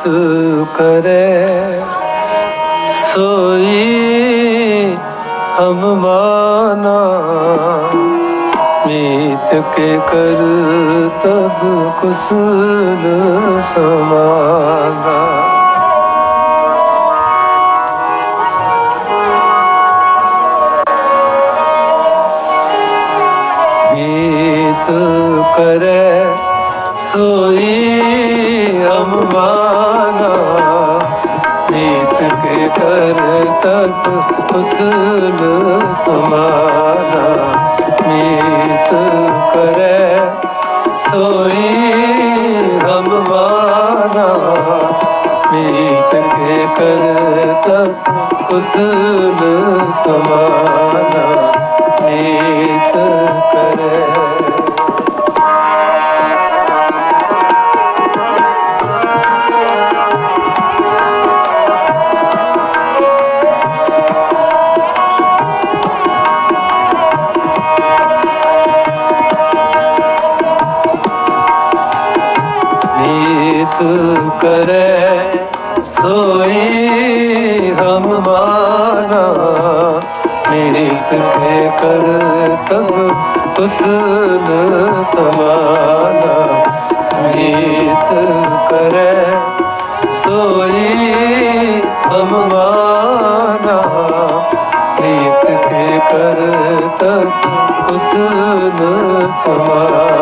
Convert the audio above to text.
疲れそういはむまな見てけかるたぶくするさまな करे। ਨੀਤ ਕੇ ਕਰ ਤਤ ਹੁਸਨ ਸਮਾਨਾ। ਨੀਤ ਕਰੇ ਸੋਈ ਹਮ ਮਾਨਾ ਨੀਤ ਕੇ ਕਰ ਤਤ ਹੁਸਨ ਸਮਾਨਾ। ਨੀਤ ਕਰੇ ਨੀਤ ਕਰੇ ਸੋਈ ਹਮ ਮਾਨਾ। ਨੀਤ ਕੇ ਕਰ ਤਬ ਹੁਸਨ ਸਮਾਨਾ। ਨੀਤ ਕਰੇ ਸੋਈ ਹਮ ਮਾਨਾ। ਨੀਤ ਕੇ ਕਰ ਤਬ ਹੁਸਨ ਸਮਾਨਾ।